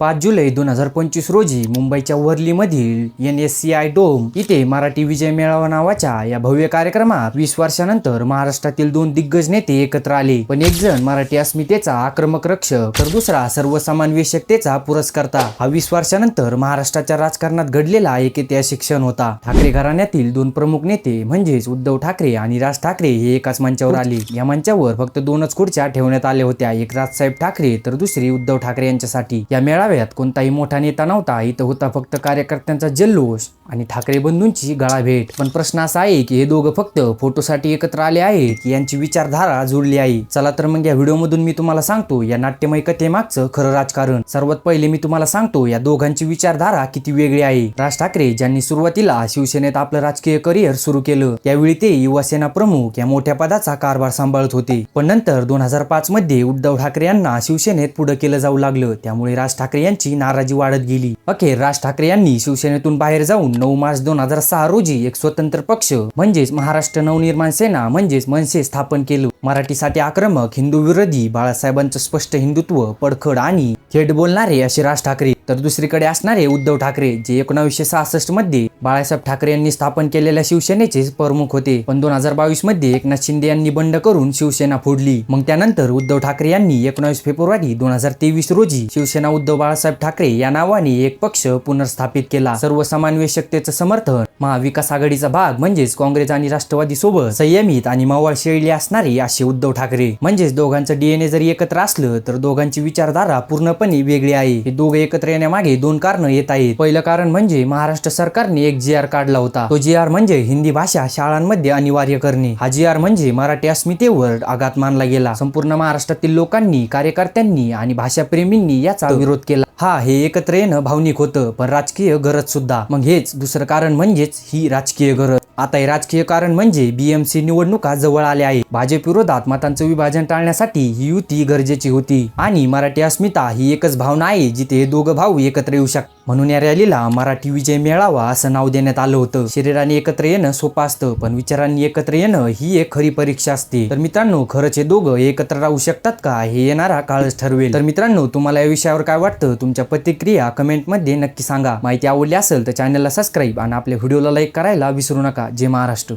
पाच जुलै दोन हजार पंचवीस रोजी मुंबईच्या वर्लीमधील N S C I dome इथे मराठी विजय मेळावा नावाच्या या भव्य कार्यक्रमात वीस वर्षानंतर महाराष्ट्रातील दोन दिग्गज नेते एकत्र आले. पण एक जण मराठी अस्मितेचा आक्रमक रक्षक तर दुसरा सर्वसमावेशकतेचा पुरस्कर्ता. हा वीस वर्षानंतर महाराष्ट्राच्या राजकारणात घडलेला एक ऐतिहासिक क्षण होता. ठाकरे घराण्यातील दोन प्रमुख नेते म्हणजेच उद्धव ठाकरे आणि राज ठाकरे हे एकाच मंचावर आले. या मंचावर फक्त दोनच खुर्च्या ठेवण्यात आल्या होत्या. एक राजसाहेब ठाकरे तर दुसरी उद्धव ठाकरे यांच्यासाठी. या मेळाव्यात कोणताही मोठा नेता नव्हता. इथं होता फक्त कार्यकर्त्यांचा जल्लोष आणि ठाकरे बंधूंची गळाभेट. पण प्रश्न असा आहे की हे दोघं फक्त फोटोसाठी एकत्र आले आहेत यांची विचारधारा जुळली आहे? चला तर मग या व्हिडिओमधून मी तुम्हाला सांगतो या नाट्यमय कथेमागचं खरं राजकारण. सर्वात पहिले मी तुम्हाला सांगतो या दोघांची विचारधारा किती वेगळी आहे? राज ठाकरे ज्यांनी सुरुवातीला शिवसेनेत आपलं राजकीय करिअर सुरू केलं त्यावेळी ते युवासेना प्रमुख या मोठ्या पदाचा कारभार सांभाळत होते. पण नंतर दोन हजार पाच मध्ये उद्धव ठाकरे यांना शिवसेनेत पुढे केलं जाऊ लागलं. त्यामुळे राज ठाकरे यांची नाराजी वाढत गेली. अखेर राज ठाकरे यांनी शिवसेनेतून बाहेर जाऊन नऊ मार्च दोन हजार सहा रोजी एक स्वतंत्र पक्ष म्हणजेच महाराष्ट्र नवनिर्माण सेना म्हणजेच मनसे स्थापन केलं. मराठीसाठी आक्रमक हिंदू विरोधी बाळासाहेबांचं स्पष्ट हिंदुत्व पडखड आणि थेट बोलणारे असे राज ठाकरे. तर दुसरीकडे असणारे उद्धव ठाकरे जे एकोणावीसशे सहासष्टमध्ये बाळासाहेब ठाकरे यांनी स्थापन केलेल्या शिवसेनेचे प्रमुख होते. पण दोन हजार बावीसमध्ये एकनाथ शिंदे यांनी बंड करून शिवसेना फोडली. मग त्यानंतर उद्धव ठाकरे यांनी एकोणावीस फेब्रुवारी दोन हजार तेवीस रोजी शिवसेना उद्धव बाळासाहेब ठाकरे या नावाने एक पक्ष पुनर्स्थापित केला. सर्वसमावेशकतेचं समर्थन महाविकास आघाडीचा भाग म्हणजेच काँग्रेस आणि राष्ट्रवादी सोबत संयमित आणि मवाळ शैली असणारे असे उद्धव ठाकरे. म्हणजेच दोघांचं डीएनए जरी एकत्र असलं तर दोघांची विचारधारा पूर्णपणे वेगळी आहे. हे दोघे एकत्र येण्यामागे दोन कारण येत आहेत. पहिलं कारण म्हणजे महाराष्ट्र सरकारने एक जी आर काढला होता. तो जी आर म्हणजे हिंदी भाषा शाळांमध्ये अनिवार्य करणे. हा जी आर म्हणजे मराठी अस्मितेवर आघात मानला गेला. संपूर्ण महाराष्ट्रातील लोकांनी कार्यकर्त्यांनी आणि भाषाप्रेमींनी याचा विरोध केला. हा हे एकत्र येणं भावनिक होतं पण राजकीय गरज सुद्धा. मग हेच दुसरं कारण म्हणजेच ही राजकीय गरज. आता हे राजकीय कारण म्हणजे बीएमसी निवडणुका जवळ आल्या आहे भाजप विरोधात मतांचं विभाजन टाळण्यासाठी ही युती गरजेची होती. आणि मराठी अस्मिता ही एकच भावना आहे जिथे हे दोघं भाऊ एकत्र येऊ शकतात. म्हणून या रॅलीला मराठी विजय मेळावा असं नाव देण्यात आलं होतं. शरीराने एकत्र येणं सोपं असतं पण विचारांनी एकत्र येणं ही एक खरी परीक्षा असते. तर मित्रांनो खरंच हे दोघं एकत्र राहू शकतात का हे येणारा काळच ठरवेल. तर मित्रांनो तुम्हाला या विषयावर काय वाटतं? तुमच्या प्रतिक्रिया कमेंटमध्ये नक्की सांगा. माहिती आवडली असेल तर चॅनलला सबस्क्राईब आणि आपल्या व्हिडिओला लाईक करायला विसरू नका. जय महाराष्ट्र.